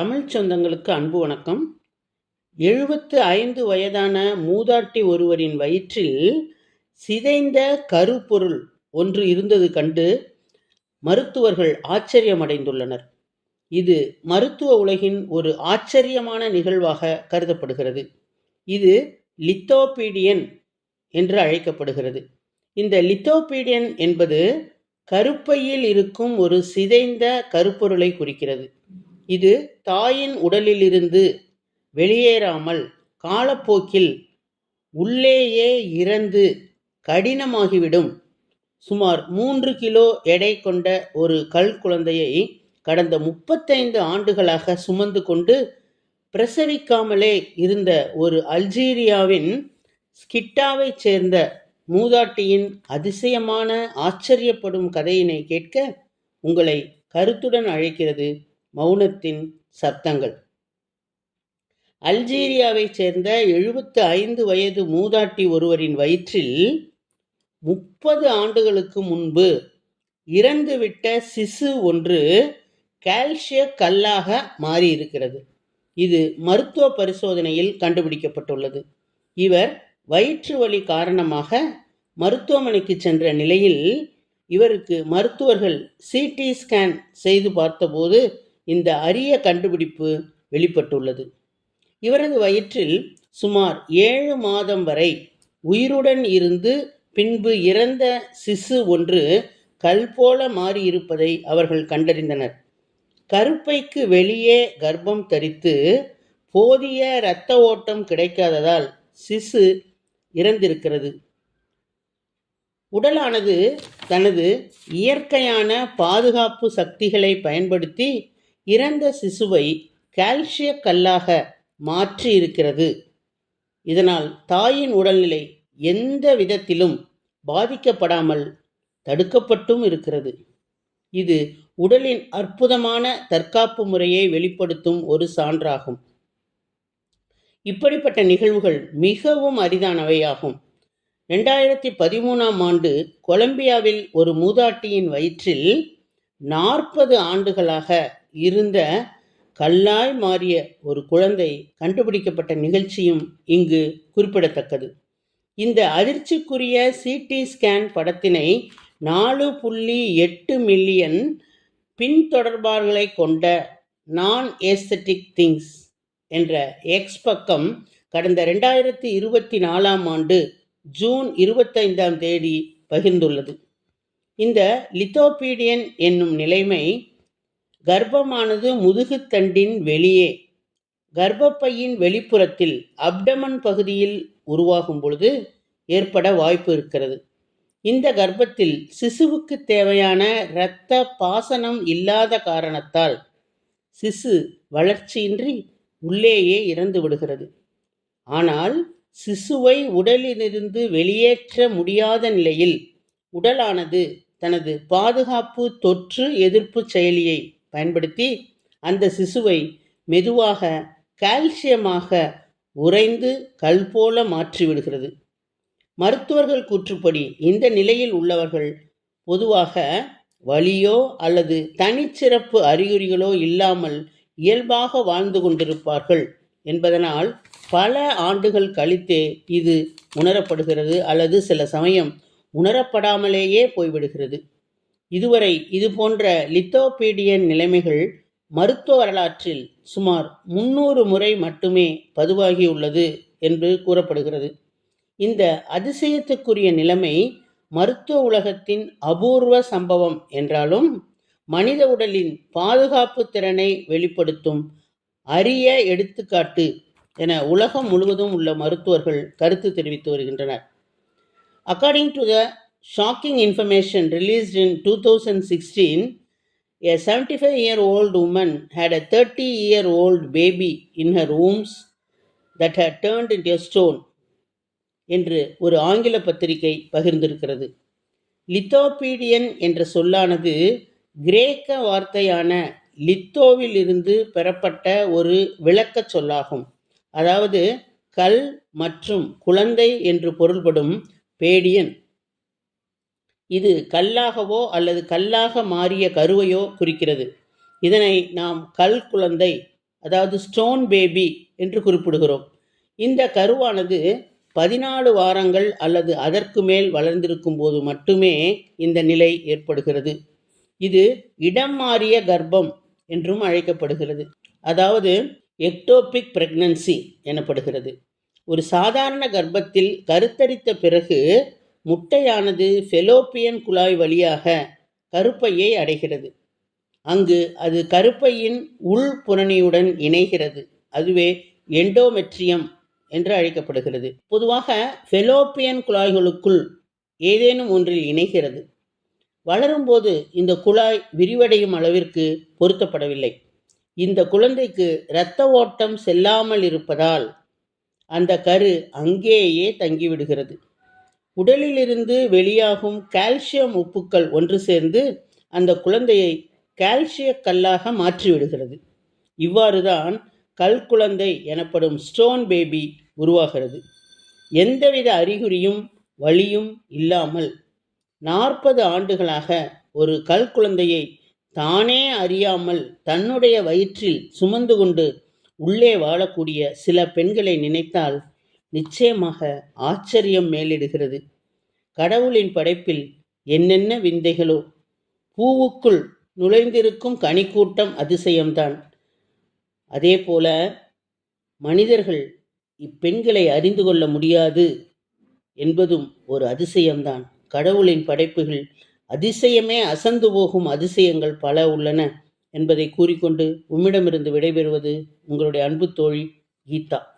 தமிழ்ச் சொந்தங்களுக்கு அன்பு வணக்கம். எழுபத்து ஐந்து வயதான மூதாட்டி ஒருவரின் வயிற்றில் சிதைந்த கருப்பொருள் ஒன்று இருந்தது கண்டு மருத்துவர்கள் ஆச்சரியமடைந்துள்ளனர். இது மருத்துவ உலகின் ஒரு ஆச்சரியமான நிகழ்வாக கருதப்படுகிறது. இது லித்தோபீடியன் என்று அழைக்கப்படுகிறது. இந்த லித்தோபீடியன் என்பது கருப்பையில் இருக்கும் ஒரு சிதைந்த கருப்பொருளை குறிக்கிறது. இது தாயின் உடலிலிருந்து வெளியேறாமல் காலப்போக்கில் உள்ளேயே இறந்து கடினமாகிவிடும். சுமார் மூன்று கிலோ எடை கொண்ட ஒரு கல் குழந்தையை கடந்த முப்பத்தைந்து ஆண்டுகளாக சுமந்து கொண்டு பிரசவிக்காமலே இருந்த ஒரு அல்ஜீரியாவின் ஸ்கிட்டாவைச் சேர்ந்த மூதாட்டியின் அதிசயமான ஆச்சரியப்படும் கதையினை கேட்க உங்களை கருத்துடன் அழைக்கிறது. மௌனத்தின் சத்தங்கள் அல்ஜீரியாவைச் சேர்ந்த எழுபத்து ஐந்து வயது மூதாட்டி ஒருவரின் வயிற்றில் முப்பது ஆண்டுகளுக்கு முன்பு இறந்துவிட்ட சிசு ஒன்று கால்சிய கல்லாக மாறியிருக்கிறது. இது மருத்துவ பரிசோதனையில் கண்டுபிடிக்கப்பட்டுள்ளது. இவர் வயிற்று வலி காரணமாக மருத்துவமனைக்கு சென்ற நிலையில் இவருக்கு மருத்துவர்கள் சிடி ஸ்கேன் செய்து பார்த்தபோது இந்த அரிய கண்டுபிடிப்பு வெளிப்பட்டுள்ளது. இவரது வயிற்றில் சுமார் ஏழு மாதம் வரை உயிருடன் இருந்து பின்பு இறந்த சிசு ஒன்று கல் போல மாறியிருப்பதை அவர்கள் கண்டறிந்தனர். கருப்பைக்கு வெளியே கர்ப்பம் தரித்து போதிய இரத்த ஓட்டம் கிடைக்காததால் சிசு இறந்திருக்கிறது. உடலானது தனது இயற்கையான பாதுகாப்பு சக்திகளை பயன்படுத்தி இறந்த சிசுவை கால்சிய கல்லாக மாற்றி இருக்கிறது இதனால் தாயின் உடல்நிலை எந்த விதத்திலும் பாதிக்கப்படாமல் தடுக்கப்பட்டும் இருக்கிறது. இது உடலின் அற்புதமான தற்காப்பு முறையை வெளிப்படுத்தும் ஒரு சான்றாகும். இப்படிப்பட்ட நிகழ்வுகள் மிகவும் அரிதானவையாகும். ரெண்டாயிரத்தி பதிமூணாம் ஆண்டு கொலம்பியாவில் ஒரு மூதாட்டியின் வயிற்றில் நாற்பது ஆண்டுகளாக இருந்த கல்லாய் மாறிய ஒரு குழந்தை கண்டுபிடிக்கப்பட்ட நிகழ்ச்சியும் இங்கு குறிப்பிடத்தக்கது. இந்த அதிர்ச்சிக்குரிய சிடி ஸ்கேன் படத்தினை நாலு புள்ளி எட்டு மில்லியன் பின்தொடர்பாளர்களை கொண்ட நான் ஏஸ்தட்டிக் திங்ஸ் என்ற எக்ஸ் பக்கம் கடந்த ரெண்டாயிரத்தி இருபத்தி நாலாம் ஆண்டு ஜூன் இருபத்தைந்தாம் தேதி பகிர்ந்துள்ளது. இந்த லித்தோபீடியன் என்னும் நிலைமை கர்ப்பமானது முதுகுத்தண்டின் வெளியே. கர்ப்பப்பையின் வெளிப்புறத்தில் அப்டமன் பகுதியில் உருவாகும் பொழுது ஏற்பட வாய்ப்பு இருக்கிறது. இந்த கர்ப்பத்தில் சிசுவுக்கு தேவையான இரத்த பாசனம் இல்லாத காரணத்தால் சிசு வளர்ச்சியின்றி உள்ளேயே இறந்து விடுகிறது. ஆனால் சிசுவை உடலிலிருந்து வெளியேற்ற முடியாத நிலையில் உடலானது தனது பாதுகாப்பு தொற்று எதிர்ப்பு செயலியை பயன்படுத்தி அந்த சிசுவை மெதுவாக கால்சியமாக உறைந்து கல் போல மாற்றிவிடுகிறது. மருத்துவர்கள் கூற்றுப்படி இந்த நிலையில் உள்ளவர்கள் பொதுவாக வலியோ அல்லது தனிச்சிறப்பு அறிகுறிகளோ இல்லாமல் இயல்பாக வாழ்ந்து கொண்டிருப்பார்கள் என்பதனால் பல ஆண்டுகள் கழித்தே இது உணரப்படுகிறது அல்லது சில சமயம் உணரப்படாமலேயே போய்விடுகிறது. இதுவரை இது போன்ற லித்தோபீடியன் நிலைமைகள் மருத்துவ வரலாற்றில் சுமார் முன்னூறு முறை மட்டுமே பதிவாகியுள்ளது என்று கூறப்படுகிறது. இந்த அதிசயத்துக்குரிய நிலைமை மருத்துவ உலகத்தின் அபூர்வ சம்பவம் என்றாலும் மனித உடலின் பாதுகாப்பு திறனை வெளிப்படுத்தும் அரிய எடுத்துக்காட்டு என உலகம் முழுவதும் உள்ள மருத்துவர்கள் கருத்து தெரிவித்து வருகின்றனர். According to the shocking information released in two thousand sixteen A 75 year old woman had a 30 year old baby in her wombs that had turned into a stone என்று ஒரு ஆங்கில பத்திரிகை பகிர்ந்திருக்கிறது. லித்தோபீடியன் என்ற சொல்லானது கிரேக்க வார்த்தையான லித்தோவில் இருந்து பெறப்பட்ட ஒரு விளக்கச் சொல்லாகும். அதாவது கல் மற்றும் குழந்தை என்று பொருள்படும் பேடியன். இது கல்லாகவோ அல்லது கல்லாக மாறிய கருவையோ குறிக்கிறது. இதனை நாம் கல் குழந்தை அதாவது ஸ்டோன் பேபி என்று குறிப்பிடுகிறோம். இந்த கருவானது பதினாலு வாரங்கள் அல்லது அதற்கு மேல் வளர்ந்திருக்கும் போது மட்டுமே இந்த நிலை ஏற்படுகிறது. இது இடம் மாறிய கர்ப்பம் என்றும் அழைக்கப்படுகிறது. அதாவது எக்டோபிக் பிரெக்னன்சி எனப்படுகிறது. ஒரு சாதாரண கர்ப்பத்தில் கருத்தரித்த பிறகு முட்டையானது ஃபெலோப்பியன் குழாய் வழியாக கருப்பையை அடைகிறது. அங்கு அது கருப்பையின் உள் புறணியுடன் இணைகிறது. அதுவே எண்டோமெட்ரியம் என்று அழைக்கப்படுகிறது. பொதுவாக ஃபெலோப்பியன் குழாய்களுக்குள் ஏதேனும் ஒன்றில் இணைகிறது. வளரும்போது இந்த குழாய் விரிவடையும் அளவிற்கு பொருத்தப்படவில்லை. இந்த குழந்தைக்கு இரத்த ஓட்டம் செல்லாமல் இருப்பதால் அந்த கரு அங்கேயே தங்கிவிடுகிறது. உடலிலிருந்து வெளியாகும் கால்சியம் உப்புக்கள் ஒன்று சேர்ந்து அந்த குழந்தையை கால்சிய கல்லாக மாற்றிவிடுகிறது. இவ்வாறுதான் கல் குழந்தை எனப்படும் ஸ்டோன் பேபி உருவாகிறது. எந்தவித அறிகுறியும் வழியும் இல்லாமல் நாற்பது ஆண்டுகளாக ஒரு கல் குழந்தையை தானே அறியாமல் தன்னுடைய வயிற்றில் சுமந்து கொண்டு உள்ளே வாழக்கூடிய சில பெண்களை நினைத்தால் நிச்சயமாக ஆச்சரியம் மேலிடுகிறது. கடவுளின் படைப்பில் என்னென்ன விந்தைகளோ? பூவுக்குள் நுழைந்திருக்கும் கனிக்கூட்டம் அதிசயம்தான். அதேபோல மனிதர்கள் இப்பெண்களை அறிந்து கொள்ள முடியாது என்பதும் ஒரு அதிசயம்தான். கடவுளின் படைப்புகள் அதிசயமே அசந்து போகும் அதிசயங்கள் பல உள்ளன என்பதை கூறிக்கொண்டு உம்மிடமிருந்து விடைபெறுவது உங்களுடைய அன்பு தோழி கீதா.